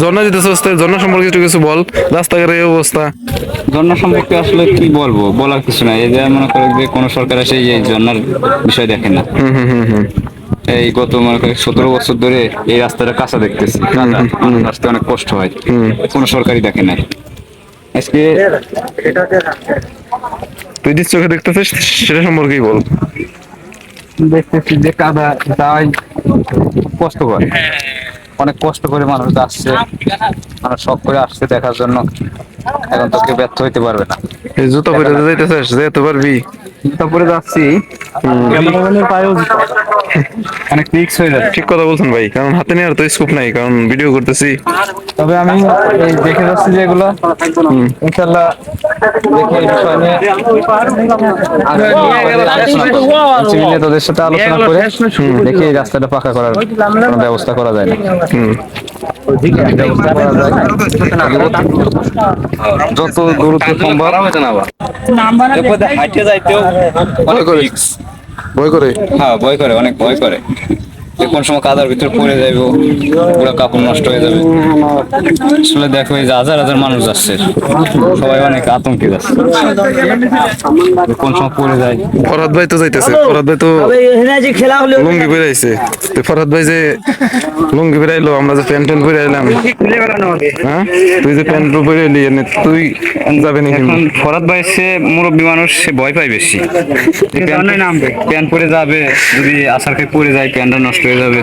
ঝর্ণা যেতেছে ঝর্ণা সম্পর্কে একটু কিছু বল। রাস্তাঘাটের এই অবস্থা। ঝর্ণা সম্পর্কে আসলে কি বলব? বলার কিছু নাই। এই যে মনে করো যে কোনো সরকার এসে এই ঝর্ণার বিষয় দেখে না। এই গত মনে করি সতেরো বছর ধরে এই রাস্তাটা কাঁচা দেখতেছি। আসতে অনেক কষ্ট হয়। কোনো সরকারি দেখে না। আজকে তুই যে চোখে দেখতেছিস সেটা সম্পর্কেই বল। দেখতেছি যে কাদা যাওয়াই খুব কষ্টকর অনেক কষ্ট করে মানুষ আসছে। মানুষ শখ করে আসছে দেখার জন্য। এখন তো কেউ ব্যর্থ হইতে পারবে না। জুতো পরে যেতে চাস যেতে পারবি। তারপরে যাচ্ছি। ক্যামেরাম্যানের পায়েও জুতো। অনেক রিক্স হয়ে যাবে ঠিক কথা বলছেন ভাই কারণ হাতে নেওয়ার তো স্কোপ নাই কারণ ভিডিও করতেছি। তবে আমি এই দেখে যাচ্ছি যে এগুলো। ইনশাল্লাহ দেখে এই বিষয় নিয়ে তোদের সাথে আলোচনা করে। দেখি এই রাস্তাটা পাকা করার ব্যবস্থা করা যায় না যত দূরত্ব সম্ভব। হাইটে যাইতেও? ভয় করে। হ্যাঁ ভয় করে অনেক ভয় করে। যে কোন সময় কাদার ভিতর পড়ে যাইব পুরো কাপড় নষ্ট হয়ে যাবে। আসলে দেখো এই যে হাজার হাজার মানুষ যাচ্ছে। সবাই অনেক আতঙ্কে যাচ্ছে। কোন সময় পড়ে যায়। ফরহাদ ভাই তো যাইতেছে। ফরহাদ ভাই তো লুঙ্গি পরে আইছে। তো ফরহাদ ভাই যে লুঙ্গি পরে আইলো আমরা যে প্যান্ট প্যান্ট পরে আইলাম। হ্যাঁ? তুই যে প্যান্ট পরে এলি তুই যাবে নাকি? এখন ফরাদ ভাই সে মুরব্বী মানুষ সে ভয় পায় বেশি। প্যান্ট পরে যাবে যদি আসার খেয়ে পড়ে যায় প্যান্টটা নষ্ট হয়ে যাবে।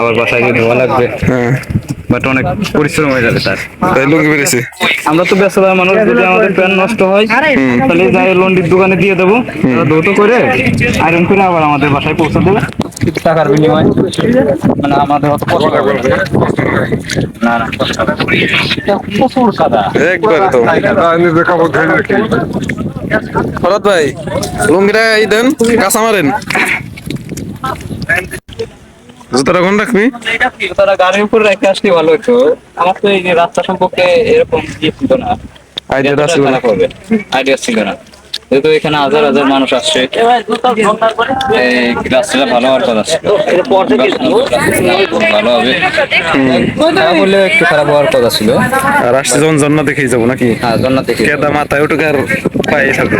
আবার বাসায় গিয়ে ধোয়া লাগবে। হ্যাঁ। বাট অনেক পরিশ্রম হয়ে যাবে তার। তাই লুঙ্গি পেরেছে। আমরা তো ব্যস্ত মানুষ যদি আমাদের প্যান্ট নষ্ট হয় তাহলে যাই লন্ডির দোকানে দিয়ে দেবো। ধৌত করে আয়রন করে আবার আমাদের বাসায় পৌঁছে দেবে। কিছু টাকার বিনিময়। মানে আমাদের অত কষ্ট না। না প্রচুর কাদা একবার তো। ফরহাদ ভাই লুঙ্গিটা এই দেন কাঁচা মারেন। জুতাটা কোন রাখবি তারা গাড়ির উপর রেখে আসলে ভালো হতো আমার তো এই যে রাস্তা সম্পর্কে এরকম ইয়ে ছিল না। আইডিয়া ছিল না। আইডিয়া ছিল না। যেহেতু এখানে হাজার হাজার মানুষ আসছে এই ভালো হওয়ার কথা ছিল ভালো হবে। হলেও একটু খারাপ হওয়ার কথা ছিল। আর আসছে যখন জন্না দেখেই যাব নাকি? হ্যাঁ জন্য থেকে কেদা মাথায় উঠুক আর পায়ে থাকবে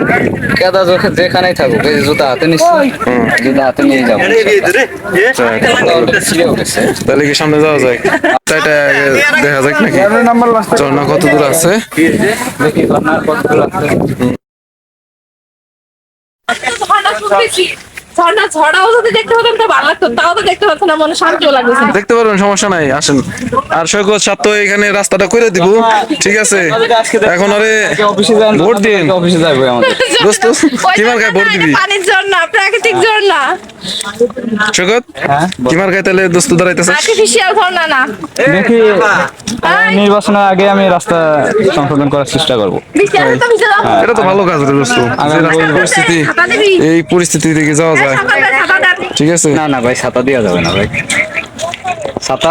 কেদা যখন যেখানেই থাকুক এই জুতা হাতে নিচ্ছি জুতা হাতে নিয়ে যাব। তাহলে কি সামনে যাওয়া যায়? এটা দেখা যাক নাকি। ঝর্ণা কত দূর আছে? দেখি আপনার কত দূর আছে ঝর্ণা ঝড়াও যদি দেখতে হতাম তো ভালো লাগতো তাও তো দেখতে পাচ্ছি না মনে শান্তিও লাগতেছে দেখতে পারবেন সমস্যা নাই আসেন। আর সৈকত সাত তো এখানে রাস্তাটা করে দিব ঠিক আছে? এখন আরে অফিসে ভোট দিন অফিসে যাব। আমাদের দোস্ত কি মার্কায় ভোট দিবি? পানির ঝর্ণা প্রাকৃতিক ঝর্ণা। সৈকত কি মার্কায় তাহলে দোস্ত দাঁড়াইতেছে আর্টিফিশিয়াল ঝর্ণা না। দেখি হ্যাঁ। নির্বাচনের আগে আমি রাস্তা সংশোধন করার চেষ্টা করব। যাও এটা তো ভালো কাজ রে দোস্ত। পরিস্থিতি এই পরিস্থিতি থেকে যাওয়া যায়। ঠিক আছে? না না ভাই ছাতা দেওয়া যাবে না ভাই। ছাতা